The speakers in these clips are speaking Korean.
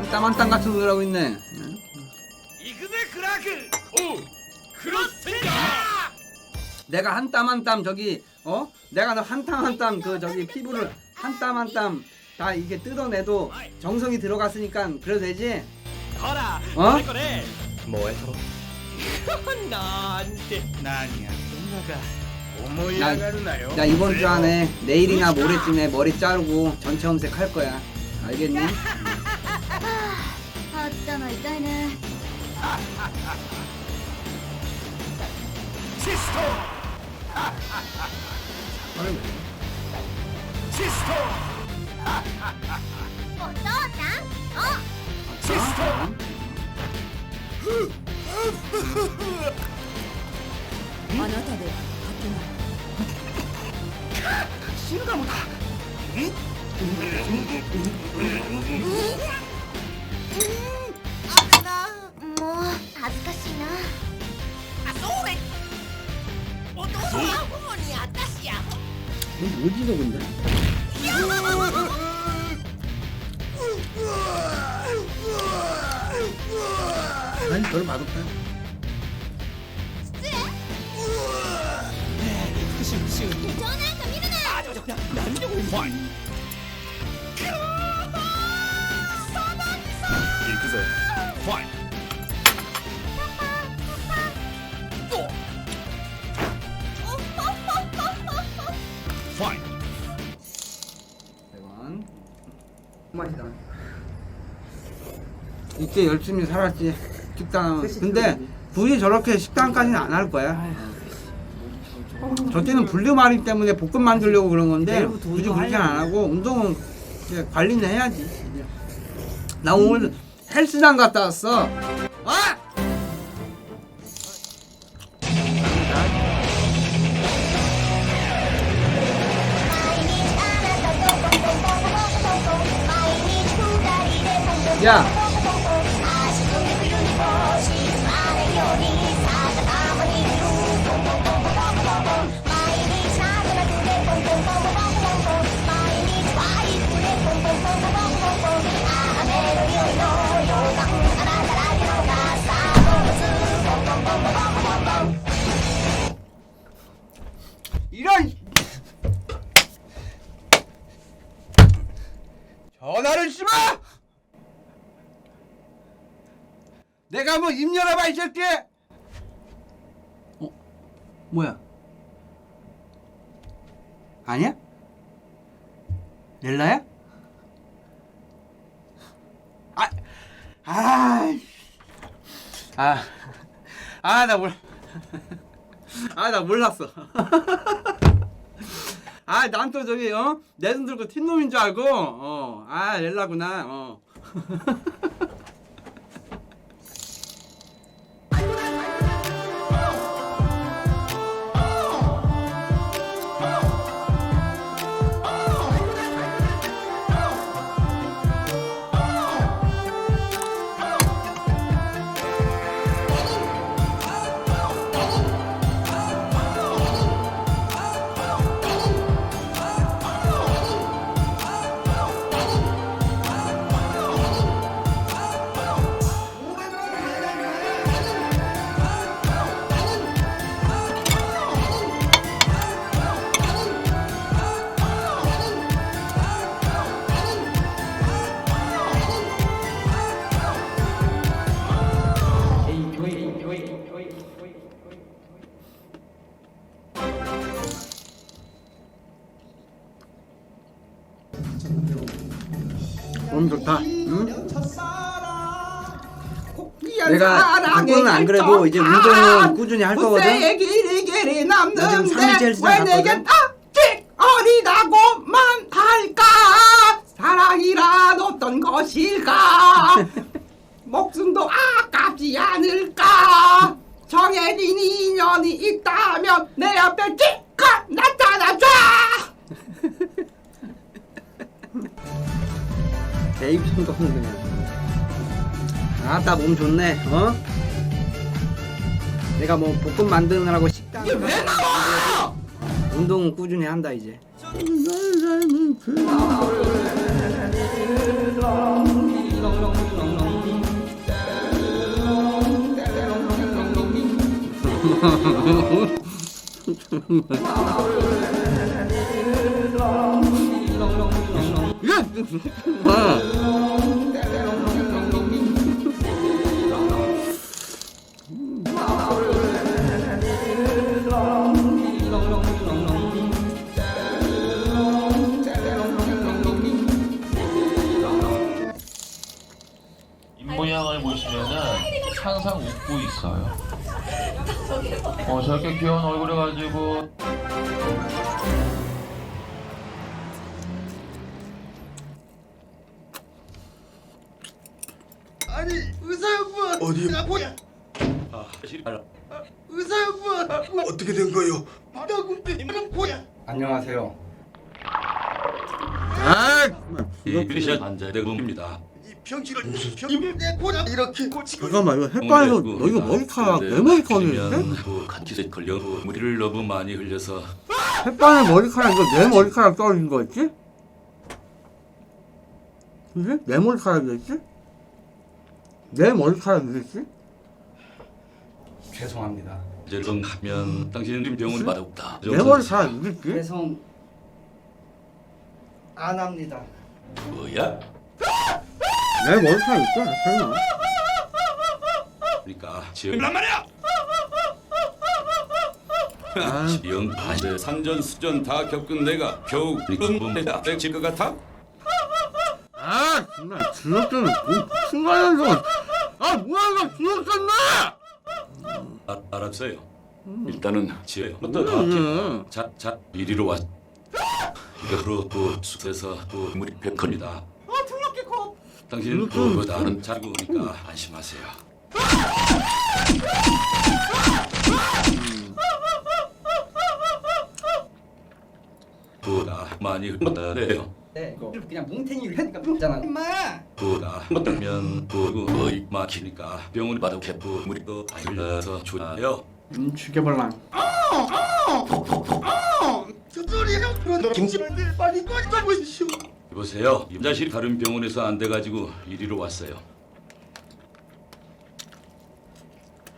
한 땀 한 땀 같은 소리 하고 있네. 行くぜクラークおうクロスセンター 내가 한 땀 한 땀 저기 어? 내가 너 한 땀 한 땀 그 저기 피부를 한 땀 한 땀 다 이게 뜯어내도 정성이 들어갔으니까 그래도 되지? ほらあこれこれ燃えとろなんて何やってんのか思いな上がるなよ 야 이번 주 안에 내일이나 모레쯤에 머리 자르고 전체 염색 할 거야. 알겠니? 痛いね。スト。あれ？スト。お父さん？お。スト。あなたで。は勝てないだ 뭐지 너 근데? 아니 별로 맛없다. 復 이때 열심히 살았지. 식당. 근데 둘이 저렇게 식당까지는 안 할 거야. 저 때는 분류마리 때문에 볶음 만들려고 그런 건데 굳이 그렇게 안 하고 운동은 이제 관리는 해야지. 나 오늘 헬스장 갔다 왔어. 아! 야, 내가 뭐 입 열어봐 이 새끼! 어? 뭐야? 아니야? 렐라야? 아, 아, 아, 아, 나 몰, 아, 나 몰랐어. 아, 난 또 저기, 어? 내 손 들고 튄 놈인 줄 알고, 어, 아, 렐라구나, 어. 안 그래도 이제 운동은 꾸준히 할 거거든. 길이 나 지금 남는데 왜 내게 갔거든? 딱지 어리다고만 할까 사랑이란 어떤 것일까 목숨도 아깝지 않을까 정해진 인연이 있다면 내 앞에 찌컷 나타나줘 대입 정도는 그냥. 아따 몸 좋네. 어? 내가 뭐 볶음 만드느라고 식당. 이게 왜 나와 운동은 꾸준히 한다 이제. 그 항상 웃고 있어요. 어, 저렇게 귀여운 얼굴을 가지고 아니 의사 양반 어디? 뭐야 아, 알아. 의사 양반 어떻게 된 거요? 바다군대 이는 뭐야 안녕하세요. 아, 이리샷 앉아대금입니다. 이 병치를 병이 내 고장 이렇게 고치고 잠깐만 이거 햇반에서 너 이거 머리카락 내 머리카락인데? 그 간기세 걸려 물을 너무 많이 흘려서 햇반에 머리카락 이거 내 머리카락 떨어진 거였지? 그지? 내 머리카락이었지? 내 머리카락이었지? 죄송합니다. 죄송하면 당신은 좀 병원 받았다. 내 머리카락이었지? 죄송 안 합니다. 뭐야? 내 머리카락 있잖아 설마. 그러니까 지금 란 말이야. 아. 지영 반대 산전 수전 다 겪은 내가 겨우 은분해다 될것 같아? 아 정말 주먹들은 뭐 순간연속 아 뭐야 이거 주먹졌네! 아, 알았어요. 일단은 지혜요. 어떤 음. 자, 자, 이리로 왔. 이거로 또 숲에서 또 물이 백합니다. 아 불렀게 고. 당신은 그보다는 자구니까 안심하세요. 보다 많이 흘렀다네요. 네, 그냥 뭉탱이를 하니까 그렇잖아. 임마. 보다 못하면 보고 거의 막히니까 병원 받아 개부 물이 또 흘러서 좋아요. 음 죽여볼랑. 김치를 빨리 꺼져 보시오 여보세요. 임자실이 다른 병원에서 안 돼가지고 이리로 왔어요.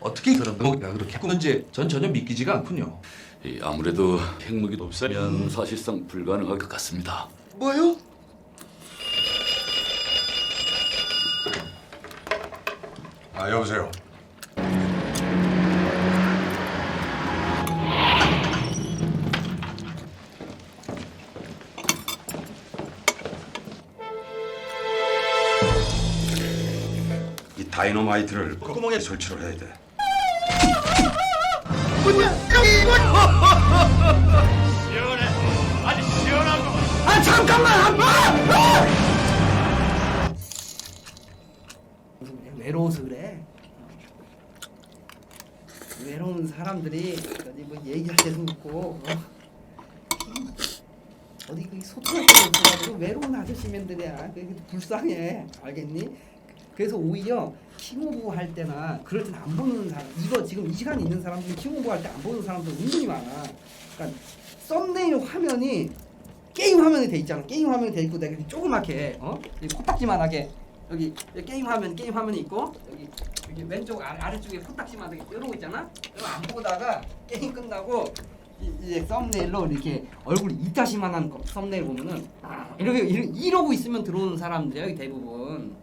어떻게 그런 거가 그렇게 하는지 전 전혀 믿기지가 않군요. 이 아무래도 핵무기도 없으면 사실상 불가능할 것 같습니다. 뭐요? 아 여보세요. 다이너마이트를 콧구멍에 설치를 해야 돼. 아 잠깐만. 아! 무슨 외로워서 그래. 외로운 사람들이 어디 뭐 얘기할 때도 없고 어? 어디 그 소통할 때도 없어가지고 외로운 아저씨맨들이야. 불쌍해. 알겠니? 그래서 오히려 킹오브 할 때나 그럴 때는 안 보는 사람 이거 지금 이 시간에 있는 사람들이 킹오브 할 때 안 보는 사람들 은근히 많아. 그러니까 썸네일 화면이 게임 화면이 돼 있잖아. 게임 화면이 돼 있고 내가 조그맣게 어 코딱지만하게 여기, 게임 화면 게임 화면이 있고 여기 여기 왼쪽 아래, 아래 쪽에 코딱지만하게 이러고 있잖아. 이거 안 보다가 게임 끝나고 이- 이제 썸네일로 이렇게 얼굴이 이따시만한 거, 썸네일 보면은 아, 이렇게 이러- 이러고 있으면 들어오는 사람들이야 대부분.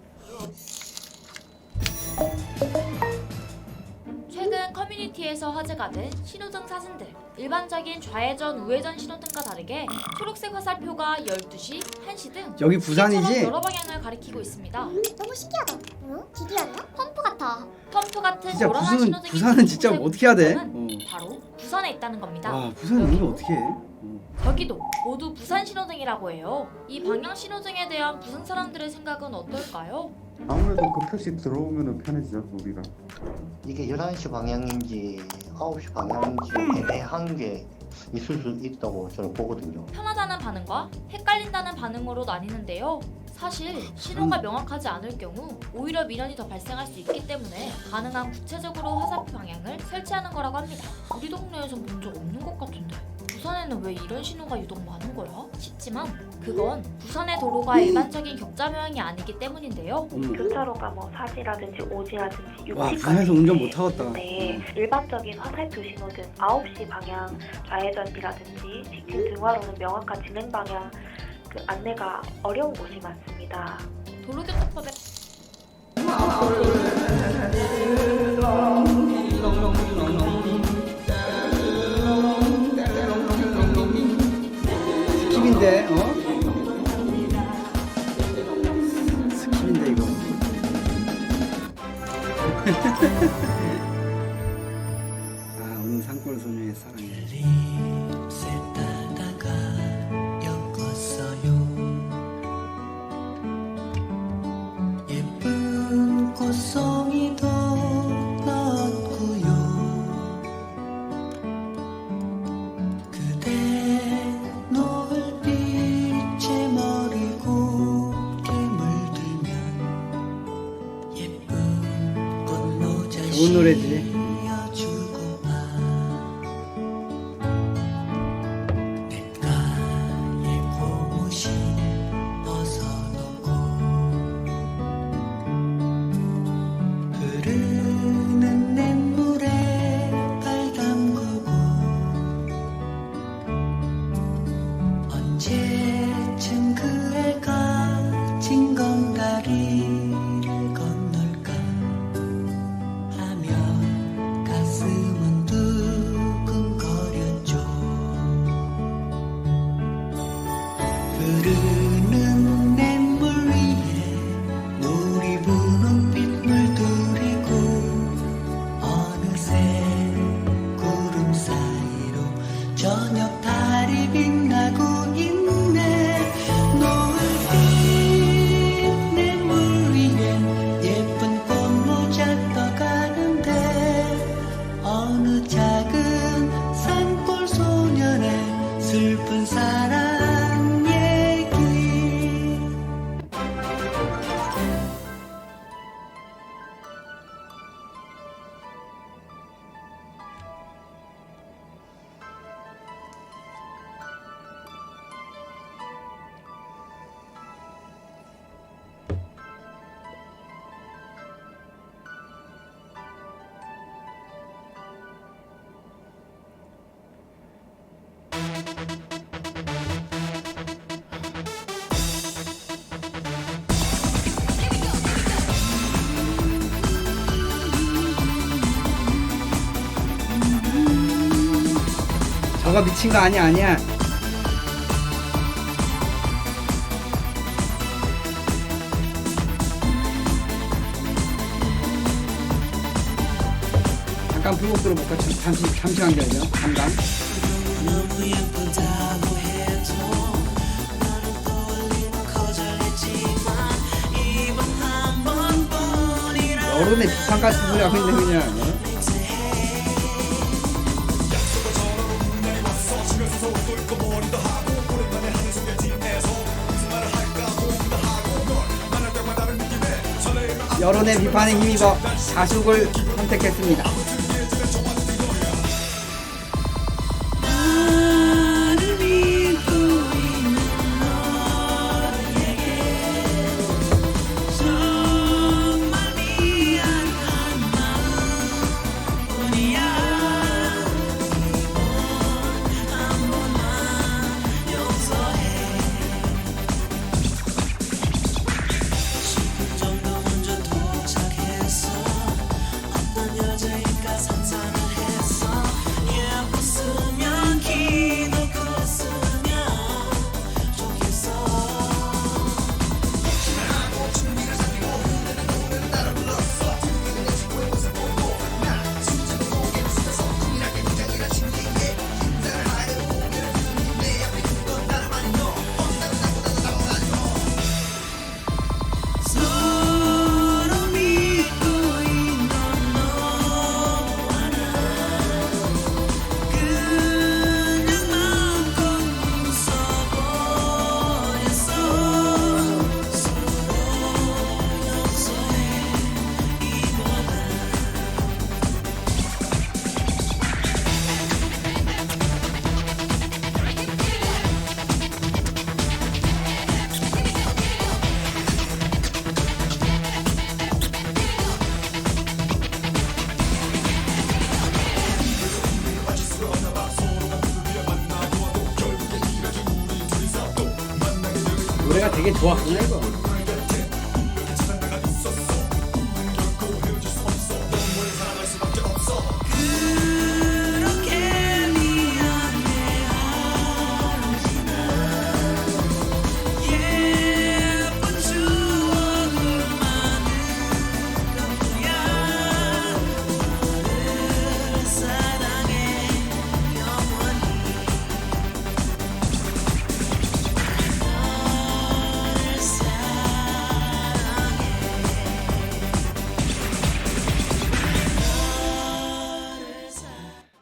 커뮤니티에서 화제가 된 신호등 사진들. 일반적인 좌회전, 우회전 신호등과 다르게 초록색 화살표가 12시, 1시 등 여기 시처럼 여러 방향을 가리키고 있습니다. 너무 신기하다 응? 기디였나? 펌프 같아 펌프 같은 진짜 요란한 부산은 신호등이 부산은 진짜 어떻게 해야 돼? 어. 바로 부산에 있다는 겁니다. 와 부산 이거 어떻게 해? 어. 여기도 모두 부산 신호등이라고 해요. 이 방향 신호등에 대한 부산 사람들의 생각은 어떨까요? 아무래도 그 표시 들어오면 편해지죠 우리가 이게 11시 방향인지 9시 방향인지 애매한 게 있을 수 있다고 저는 보거든요. 편하다는 반응과 헷갈린다는 반응으로 나뉘는데요. 사실 신호가 명확하지 않을 경우 오히려 미련이 더 발생할 수 있기 때문에 가능한 구체적으로 화살표 방향을 설치하는 거라고 합니다. 우리 동네에선 본 적 없는 것 같은데 부산에는 왜 이런 신호가 유독 많은 거야? 싶지만 그건 부산의 도로가 일반적인 격자 모양이 아니기 때문인데요. 어머. 교차로가 뭐 사지라든지 오지라든지 와, 육지까지 부산에서 운전 못 하겠다. 있는데 일반적인 화살표 신호등 9시 방향 좌회전이라든지 직진 등화로는 명확한 진행 방향 그 안내가 어려운 곳이 많습니다. 도로교통법에 스킵 저녁 달이 빛 저거 미친 거 아니야, 아니야. 잠깐 불목 들어볼까? 잠- 잠시, 잠시만 기다려. 잠깐. 여름에 비판까지 소리 하고 있네, 그냥. 여론의 비판에 힘입어 자숙을 선택했습니다. 좋았구나 이거